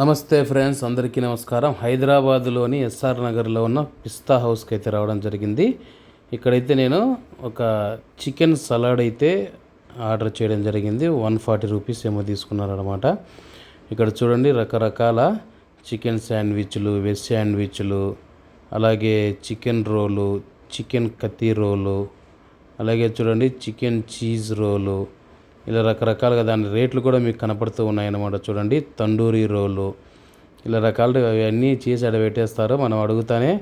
నమస్తే ఫ్రెండ్స్ అందరికీ నమస్కారం. హైదరాబాద్లోని ఎస్ఆర్ నగర్లో ఉన్న పిస్తా హౌస్కి అయితే రావడం జరిగింది. ఇక్కడైతే నేను ఒక చికెన్ సలాడ్ అయితే ఆర్డర్ చేయడం జరిగింది. వన్ ఫార్టీ రూపీస్ ఏమో తీసుకున్నారు అనమాట ఇక్కడ చూడండి రకరకాల చికెన్ శాండ్విచ్లు వెజ్ శాండ్విచ్లు అలాగే చికెన్ రోలు చికెన్ కత్తి రోలు అలాగే చూడండి చికెన్ చీజ్ రోలు ఇలా రకరకాలుగా దాని రేట్లు కూడా మీకు కనపడుతూ ఉన్నాయన్నమాట. చూడండి తండూరి రోలు. ఇలా రకాలు అవన్నీ చేసి అక్కడ పెట్టేస్తారు. మనం అడుగుతానే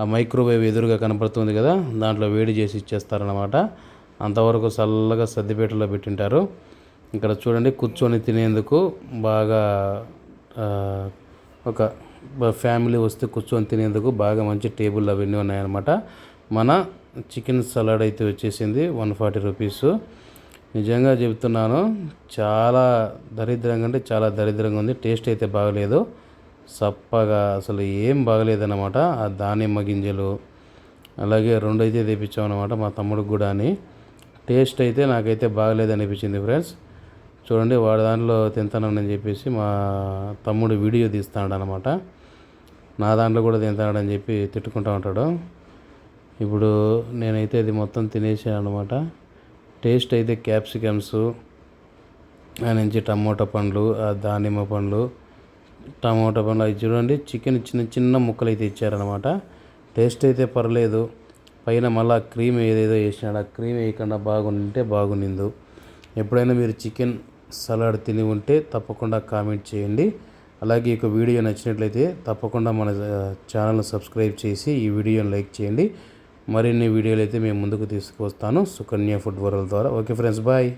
ఆ మైక్రోవేవ్ ఎదురుగా కనపడుతుంది కదా దాంట్లో వేడి చేసి ఇచ్చేస్తారనమాట అంతవరకు చల్లగా సర్దిపేటలో పెట్టింటారు. ఇక్కడ చూడండి కూర్చొని తినేందుకు బాగా ఒక ఫ్యామిలీ వస్తే కూర్చొని తినేందుకు బాగా మంచి టేబుల్ అవన్నీ ఉన్నాయన్నమాట. మన చికెన్ సలాడ్ అయితే వచ్చేసింది వన్ ఫార్టీ రూపీస్. నిజంగా చెప్తున్నాను చాలా దరిద్రంగా అంటే చాలా దరిద్రంగా ఉంది. టేస్ట్ అయితే బాగలేదు. సప్పగా అసలు ఏం బాగలేదన్నమాట. ఆ దానిమ్మ గింజలు అలాగే రెండు అయితే తెప్పించామన్నమాట మా తమ్ముడికి కూడా అని. టేస్ట్ అయితే నాకైతే బాగలేదు అనిపించింది ఫ్రెండ్స్. చూడండి వాడి దాంట్లో తింటానని చెప్పేసి మా తమ్ముడు వీడియో తీస్తాడు అనమాట నా దాంట్లో కూడా తింటాడని చెప్పి తిట్టుకుంటూ ఉంటాడు. ఇప్పుడు నేనైతే అది మొత్తం తినేసాను అనమాట టేస్ట్ అయితే క్యాప్సికమ్స్ నుంచి టమోటా పండ్లు దానిమ్మ పండ్లు టమోటా పండ్లు. అవి చూడండి చికెన్ చిన్న చిన్న ముక్కలు అయితే ఇచ్చారనమాట టేస్ట్ అయితే పర్లేదు. పైన మళ్ళీ క్రీమ్ ఏదేదో వేసినాడు. ఆ క్రీమ్ వేయకుండా బాగుంటే బాగునిందు. ఎప్పుడైనా మీరు చికెన్ సలాడ్ తిని ఉంటే తప్పకుండా కామెంట్ చేయండి. అలాగే ఈ వీడియో నచ్చినట్లయితే తప్పకుండా మన ఛానల్ని సబ్స్క్రైబ్ చేసి ఈ వీడియోని లైక్ చేయండి. మరిన్ని వీడియోలు అయితే మేము ముందుకు తీసుకువస్తాను. సుకన్య ఫుడ్ వరల్డ్ ద్వారా. Okay friends bye.